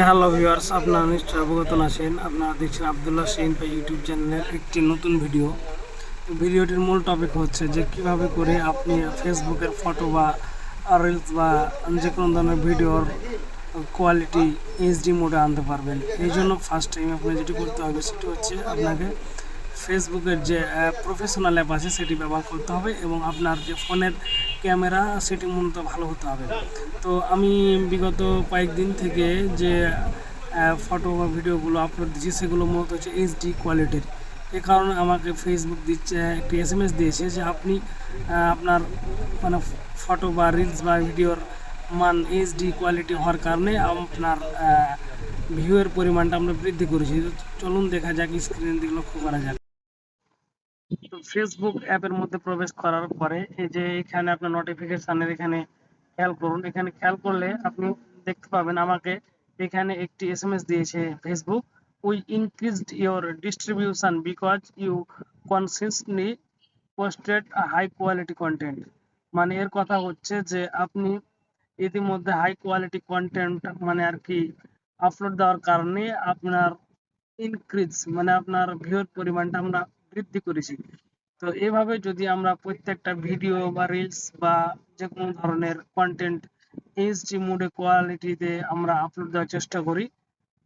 Hello viewers, আপনারা নিশ্চয়ই অবগত আছেন। আপনারা দেখছেন আবদুল্লাহ সেন বা ইউটিউব চ্যানেলের একটি নতুন ভিডিও। ভিডিওটির মূল টপিক হচ্ছে যে কীভাবে করে আপনি ফেসবুকের ফটো বা রিলস বা যে কোনো ধরনের ভিডিওর কোয়ালিটি এইচডি মোডে আনতে পারবেন। এই জন্য ফার্স্ট টাইম আপনার যেটি করতে হবে সেটি হচ্ছে আপনাকে ফেসবুকের যে প্রফেশনাল অ্যাপ আছে, সেটি ব্যবহার করতে হবে এবং আপনার যে ফোনের ক্যামেরা, সেটি মূলত ভালো হতে হবে। তো আমি বিগত কয়েকদিন থেকে যে ফটো বা ভিডিওগুলো আপলোড দিচ্ছি সেগুলো মূলত হচ্ছে এইচডি কোয়ালিটির এ কারণে আমাকে ফেসবুক দিচ্ছে, একটি এস এম এস দিয়েছে যে, আপনি আপনার মানে ফটো বা রিলস বা ভিডিওর মান এইচডি কোয়ালিটি হওয়ার কারণে আপনার ভিউয়ের পরিমাণটা আমরা বৃদ্ধি করেছি। চলুন দেখা যাক স্ক্রিনের দিকে লক্ষ্য করা যাক। ফেসবুক অ্যাপের মধ্যে প্রবেশ করার পরে এই যে এখানে আপনার নোটিফিকেশনের এখানে খেয়াল করুন, এখানে খেয়াল করলে আপনি দেখতে পাবেন আমাকে এখানে একটি এসএমএস দিয়েছে Facebook we increased your distribution because you consistently posted high quality content মানে এর কথা হচ্ছে যে আপনি ইতিমধ্যে হাই কোয়ালিটি কন্টেন্ট মানে আর কি আপলোড দেওয়ার কারণে আপনার ইনক্রিজ মানে আপনার ভিউর পরিমাণটা আমরা বৃদ্ধি করেছি। তো এভাবে যদি আমরা প্রত্যেকটা ভিডিও বা রিলস বা যে কোনো ধরনের কন্টেন্ট এইচডি মোডে কোয়ালিটিতে আমরা আপলোড দেওয়ার চেষ্টা করি,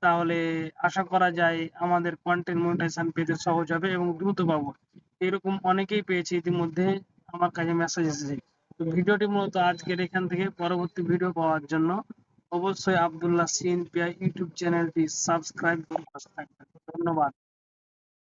তাহলে আশা করা যায় আমাদের কন্টেন্ট মনিটাইজেশন পেতে সহজ হবে এবং দ্রুত পাবো। এরকম অনেকেই পেয়েছে ইতিমধ্যে, আমার কাছে মেসেজ এসেছে। তো ভিডিওটি মূলত আজকের এখান থেকে, পরবর্তী ভিডিও পাওয়ার জন্য অবশ্যই আব্দুল্লাহ সিন পিয়া ইউটিউব চ্যানেলটি সাবস্ক্রাইব করে পাশে থাকবেন। ধন্যবাদ।